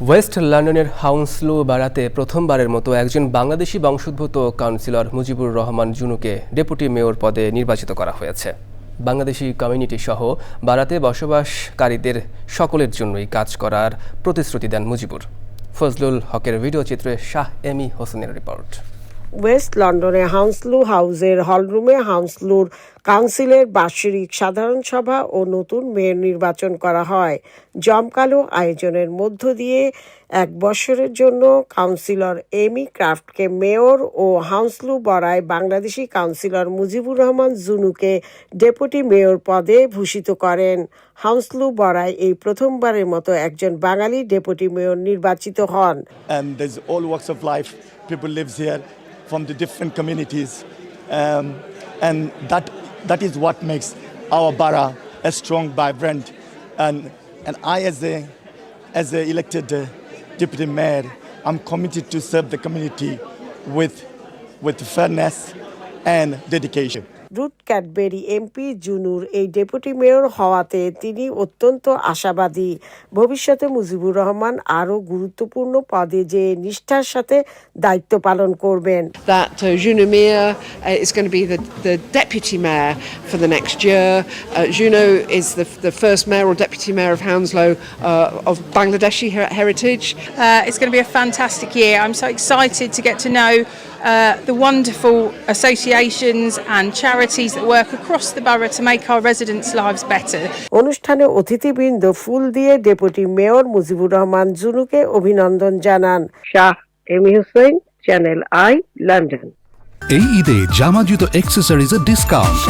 West লন্ডনের হাউন্সলো বাড়াতে প্রথমবারের মতো একজন বাংলাদেশি বংশোদ্ভূত কাউন্সিলর মুজিবুর রহমান জুনুকে ডেপুটি মেয়র পদে নির্বাচিত করা হয়েছে। বাংলাদেশি কমিউনিটি সহ বাড়াতে বসবাসকারীদের সকলের জন্যই কাজ করার প্রতিশ্রুতি দেন মুজিবুর। ফজলুল হকের ভিডিও চিত্রে শাহ এমি হোসেনের রিপোর্ট। ওয়েস্ট লন্ডনে হাউন্সলু হাউসের হলরুমে হাউন্সলুর কাউন্সিলের বার্ষিক সাধারণ সভা ও নতুন মেয়র নির্বাচন করা হয়। জমকালো আয়োজনের মধ্য দিয়ে এক বছরের জন্য কাউন্সিলর এমি ক্রাফটকে মেয়র ও হাউন্সলু বড়ায় বাংলাদেশি কাউন্সিলর মুজিবুর রহমান জুনুকে ডেপুটি মেয়র পদে ভূষিত করেন। হাউন্সলু বড়ায় এই প্রথমবারের মতো একজন বাঙালি ডেপুটি মেয়র নির্বাচিত হন। From the different communities, um, and that that is what makes our borough a strong, vibrant, and and I as a as a elected uh, deputy mayor, I'm committed to serve the community with with fairness and dedication. Ruth Cadbury MP জুনুর এই deputy mayor হওয়াতে তিনি অত্যন্ত আশাবাদী ভবিষ্যতে মুজিবুর রহমান আরও গুরুত্বপূর্ণ পদে যে নিষ্ঠার সাথে দায়িত্ব পালন করবেন that uh, Juno Mir uh, is going to be the, the deputy mayor for the next year. Uh, Juno is the, the first mayor or deputy mayor of Hounslow uh, of Bangladeshi heritage. Uh, it's going to be a fantastic year. I'm so excited to get to know uh, the wonderful associations and charities that work across the borough to make our residents' lives better. অনুষ্ঠানে অতিথিবৃন্দ ফুল দিয়ে deputy mayor Mujibur Rahman জুনুকে অভিনন্দন জানান। Shah Ami Hossain channel I London. এই ঈদে জামা জুতো অ্যাক্সেসরিজের ডিসকাউন্ট